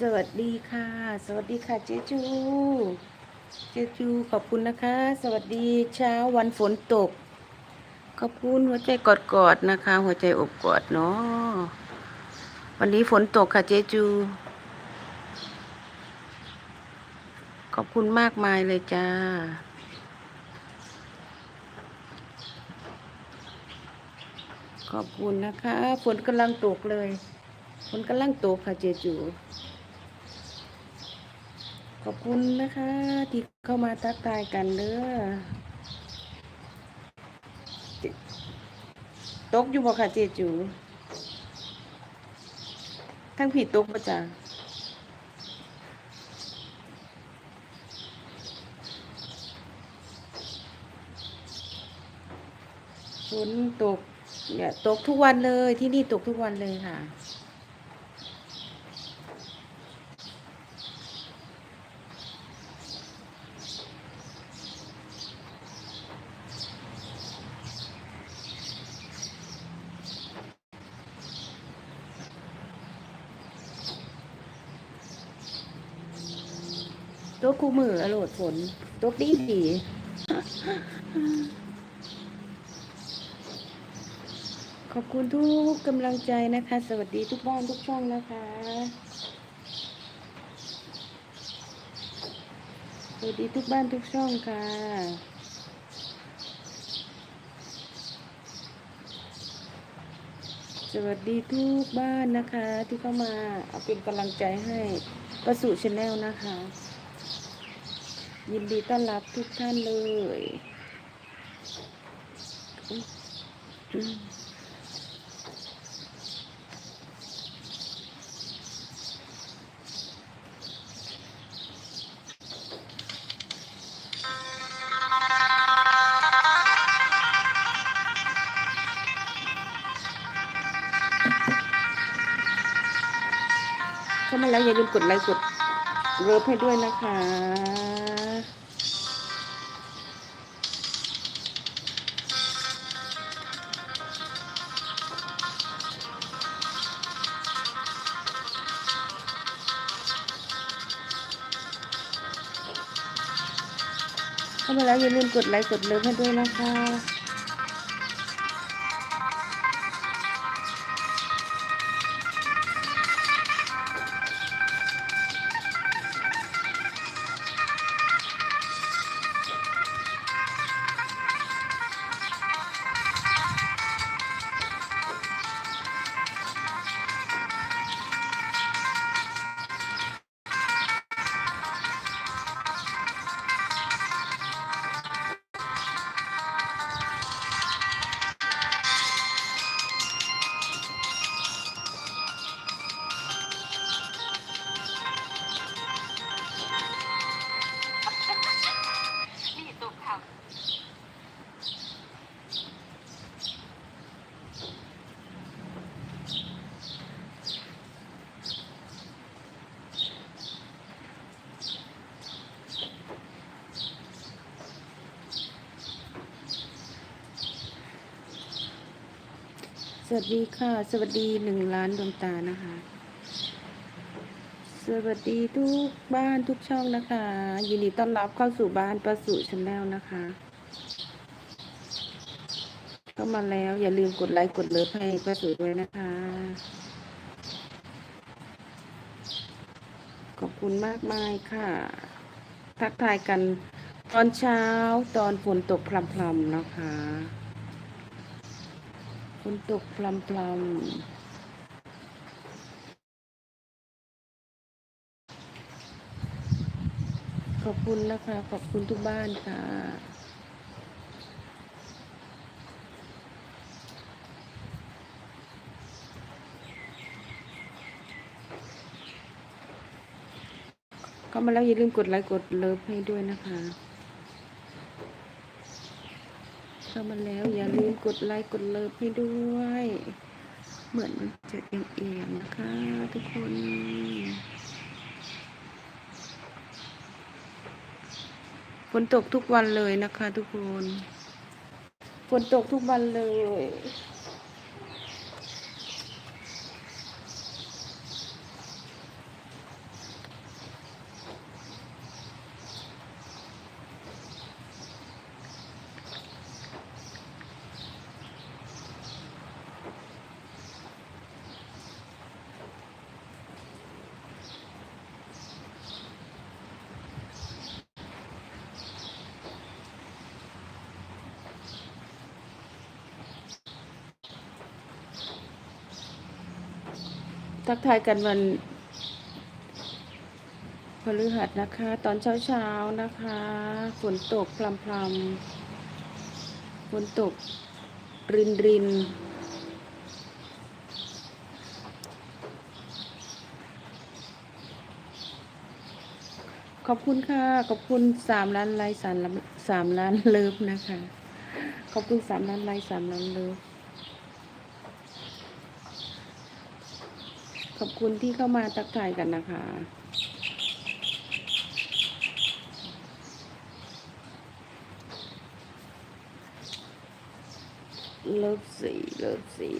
สวัสดีค่ะ สวัสดีค่ะเจจู เจจูขอบคุณนะคะ สวัสดีเช้าวันฝนตก ขอบคุณหัวใจกอดๆนะคะ หัวใจอบกอดเนาะวันนี้ฝนตกค่ะเจจู ขอบคุณมากมายเลยจ้าขอบคุณนะคะฝนกำลังตกเลยฝนกำลังตกค่ะเจจู ขอบคุณนะคะ ที่เข้ามาทักทายกันเด้อตกอยู่บ่ค่ะเจจูทั้งผีตกประจ้าฝนตกเนี่ยตกทุกวันเลยที่นี่ตกทุกวันเลยค่ะ ตัวคู่มืออโลดฝนตัวดีดีขอบคุณทุกกำลังใจนะคะ สวัสดีทุกบ้านทุกช่องนะคะสวัสดีทุกบ้านทุกช่องค่ะสวัสดีทุกบ้านนะคะ ที่เข้ามาเอาเป็นกำลังใจให้ประสุชแนลนะคะ ยินดีต้อนรับทุกท่านเลยเข้ามาแล้วอย่าลืมกดไลค์กดเลิฟให้ด้วยนะคะ เข้ามาแล้วอย่าลืมกดไลค์กดเลิฟให้ด้วยนะคะ สวัสดีค่ะ สวัสดีหนึ่งล้านดวงตานะคะ สวัสดีทุกบ้านทุกช่องนะคะ ยินดีต้อนรับเข้าสู่บ้านประสุชแนลนะคะ เข้ามาแล้วอย่าลืมกดไลค์กดเลิฟให้ประสุด้วยนะคะ ขอบคุณมากมายค่ะ ทักทายกันตอนเช้าตอนฝนตกพรำๆนะคะ ฝนตกพลำพลำขอบคุณนะคะ ขอบคุณทุกบ้านค่ะเข้ามาแล้วอย่าลืมกดไลค์กดเลิฟให้ด้วยนะคะ เข้ามาแล้ว อย่าลืมกดไลค์กดเลิฟให้ด้วย เหมือนมันจะเอียงๆนะคะ ทุกคนฝนตกทุกวันเลยนะคะ ทุกคนฝนตกทุกวันเลย ทักทายกันวันพฤหัสนะคะ ตอนเช้าเช้าๆนะคะ ฝนตกพรำพรำๆฝนตก รินรินขอบคุณค่ะ ขอบคุณสามล้านไลค์สามล้านสามล้านเลิฟนะคะ ขอบคุณสามล้านไลค์สามล้านเลิฟ ขอบคุณที่เข้ามาตักทายกันนะคะ เลิฟสีเลิฟสี